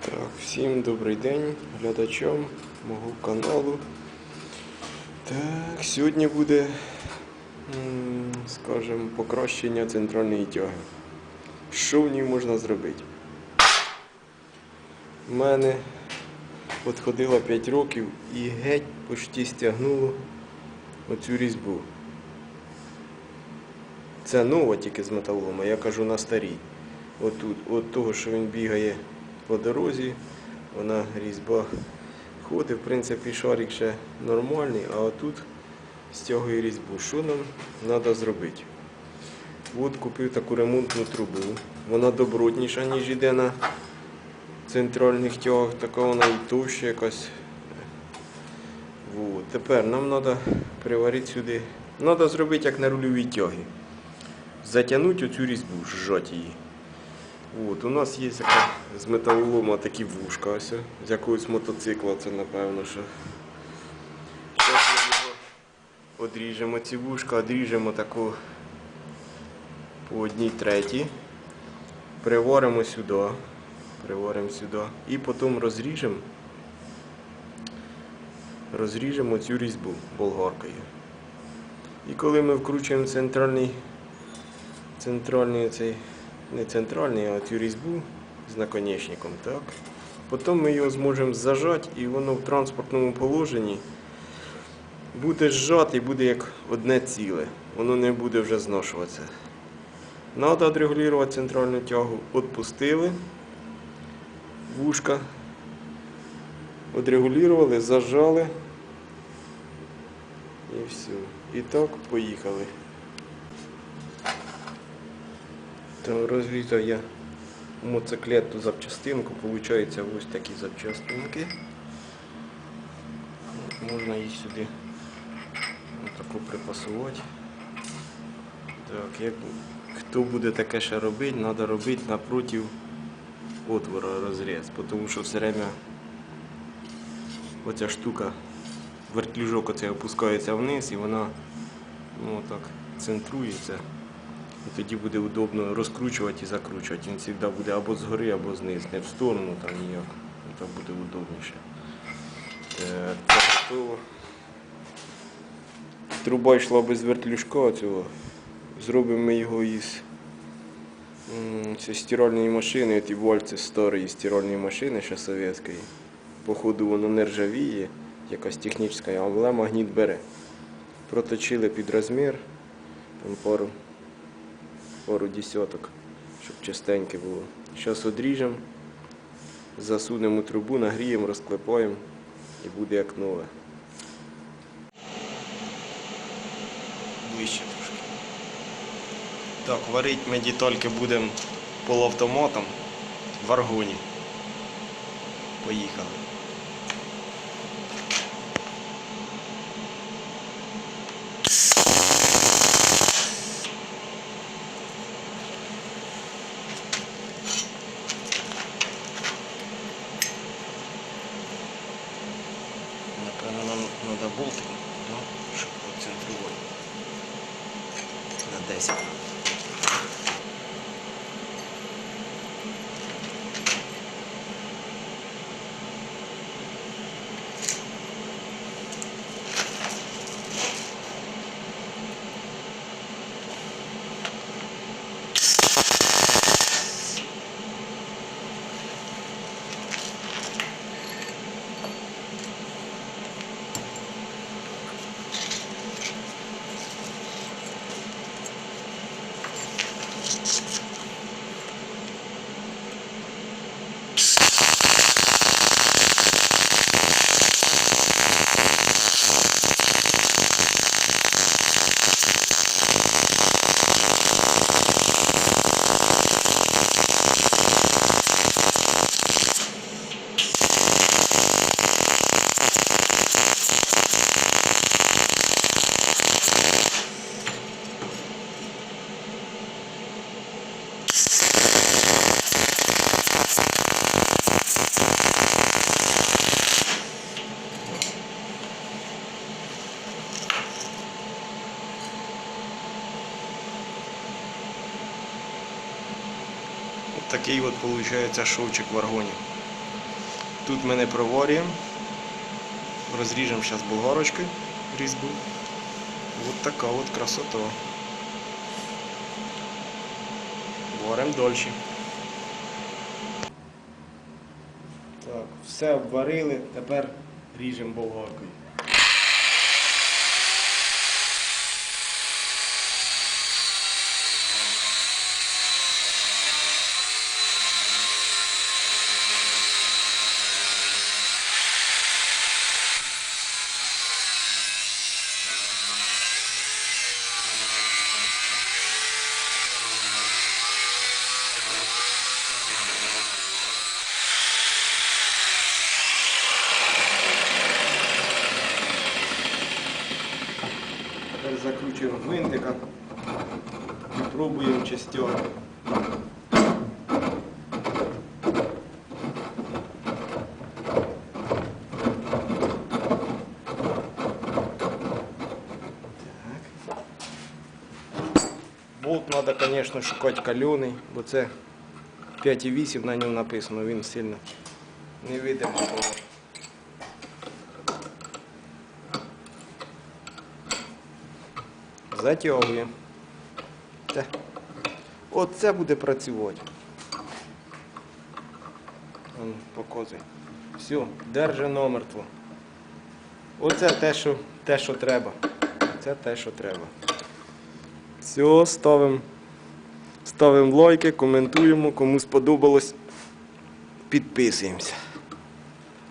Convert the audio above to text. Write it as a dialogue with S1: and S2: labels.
S1: Так, всім добрий день глядачам мого каналу. Так, сьогодні буде, скажімо, покращення центральної тяги. Що в ній можна зробити? У мене от ходила 5 років і геть почти стягнуло оцю різьбу. Це нова тільки з металолома, я кажу на старій. Отут, от того, що він бігає по дорозі, вона різьба ходить, в принципі, шарик ще нормальний, а отут стягує різьбу. Що нам треба зробити? От купив таку ремонтну трубу. Вона добротніша, ніж йде на центральних тягах, така вона і товща якась. Вот. Тепер нам треба приварити сюди. Треба зробити як на рульовій тягі. Затягнути оцю різьбу, зжати її. От, у нас є така з металолома такі вушка ось, з якогось мотоцикла, це напевно, що. Зараз ми його одріжемо ці вушка, одріжемо таку по одній третій. Приваримо сюди. Приваримо сюди. І потім розріжемо. Розріжемо цю різьбу болгаркою. І коли ми вкручуємо центральний, центральний цей не центральний, а цю різьбу з наконечником, так? Потім ми його зможемо зажати і воно в транспортному положенні буде зжати і буде як одне ціле. Воно не буде вже зношуватися. Треба відрегулювати центральну тягу. Отпустили вушка. Відрегулювали, зажали. І все. І так поїхали. То розрізав я моциклету запчастинку, виходить ось такі запчастинки. Можна її сюди отаку припасувати. Так, як хто буде таке ще робити, треба робити напротив отвора розріз, тому що все время оця штука, вертлюжок оцей опускається вниз і вона ну, так центрується. І тоді буде удобно розкручувати і закручувати. Він завжди буде або згори, або знизу. Не в сторону там ніяк. Так буде удобніше. Це готово. Труба йшла без вертлюжка цього. Зробимо ми його із цієї стиральної машини, ті вольці старої стиральної машини ще совєтської. Походу воно не ржавіє, якась технічна, але магніт бере. Проточили під розмір, там пару пару десяток, щоб чистеньке було. Зараз одріжемо, засунемо трубу, нагріємо, розклепаємо і буде як нове. Ближче трошки. Так, варити ми детальки будемо полуавтоматом в аргоні. Поїхали. Напевно, нам треба болтик, да? щоб концентрувати на 10. Такий от виходить шовчик в аргоні. Тут ми не проворюємо. Розріжемо зараз болгарочкою різьбу. От така от красота. Варимо дольше. Так, все обварили, тепер ріжемо болгаркою. Тепер закручуємо гвинтика і пробуємо чи стягне. Болт треба, звісно, шукати кальоний, бо це 5,8 на ньому написано, він сильно не видимо. Затягуємо. Це. Оце буде працювати. Он, Показуй. Все, держи номертво. Оце те, що, те, що треба. Це те, що треба. Все, ставимо ставимо лайки, коментуємо. Кому сподобалось, підписуємося.